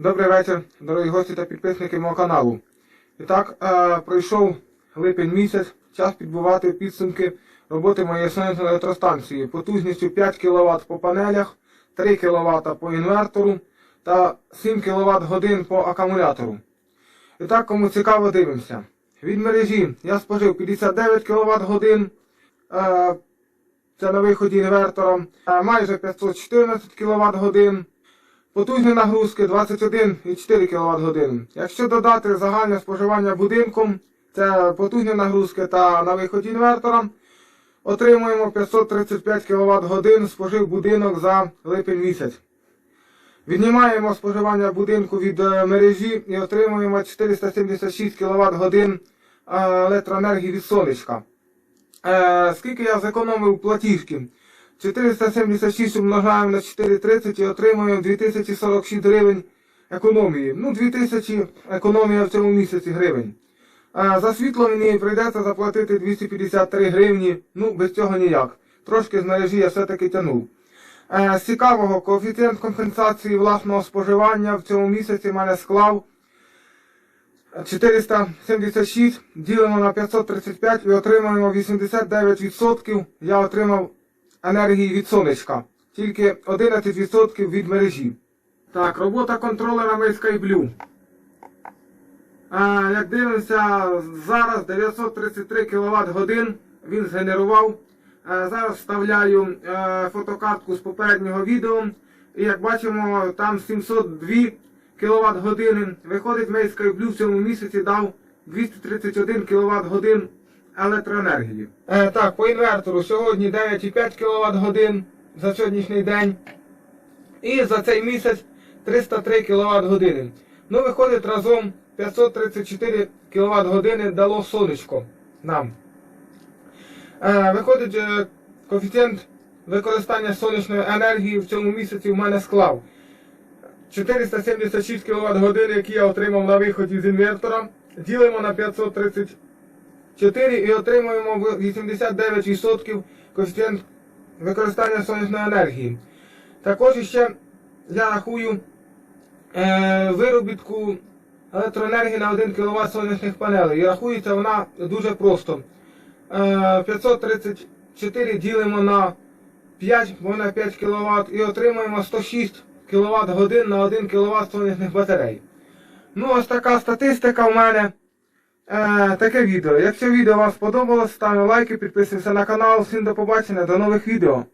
Добрий вечір, дорогі гості та підписники мого каналу. І так, е, пройшов липень місяць, час підбивати підсумки роботи моєї сонячної електростанції потужністю 5 кВт по панелях, 3 кВт по інвертору та 7 кВт годин по акумулятору. І так, кому цікаво, дивимося. Від мережі я спожив 59 кВт годин. Е, це на виході інвертора, е, майже 514 кВт годин. Потужні нагрузки 21,4 кВт годин. Якщо додати загальне споживання будинком, це потужні нагрузки та на виході інвертора, отримуємо 535 кВт годин спожив будинок за липень місяць. Віднімаємо споживання будинку від е, мережі і отримуємо 476 кВт годин електроенергії від сонечка. Е, скільки я зекономив платіжки? 476 умножаємо на 4,30 і отримуємо 2046 гривень економії. Ну, 2000 економія в цьому місяці гривень. Е, за світло мені прийдеться заплатити 253 гривні. Ну, без цього ніяк. Трошки з мережі я все-таки тянув. Е, з цікавого, коефіцієнт компенсації власного споживання в цьому місяці мене склав 476 ділимо на 535 і отримуємо 89%. Я отримав енергії від сонечка. Тільки 11% від мережі. Так, робота контролера Skyblue. А, як дивимося, зараз 933 кВт годин він згенерував. Е, Зараз вставляю е, фотокартку з попереднього відео. І як бачимо, там 702 кВт години. Виходить, Мейська Blue в цьому місяці дав 231 кВт годин електроенергії. Е, так, по інвертору сьогодні 9,5 кВт годин за сьогоднішній день. І за цей місяць 303 кВт години. Ну, виходить разом 534 кВт години дало сонечко нам. Е, виходить, е, коефіцієнт використання сонячної енергії в цьому місяці в мене склав 476 кВт годин, які я отримав на виході з інвертора. Ділимо на 534 і отримуємо 89% коефіцієнт використання сонячної енергії. Також ще я рахую е, виробітку електроенергії на 1 кВт сонячних панелей. І рахується вона дуже просто. Е, 534 ділимо на 5, бо на 5 кВт і отримуємо 106 кВт годин на 1 кВт сонячних батарей. Ну, ось така статистика в мене. Е, таке відео. Якщо відео вам сподобалось, ставимо лайки, підписуємося на канал. Всім до побачення, до нових відео.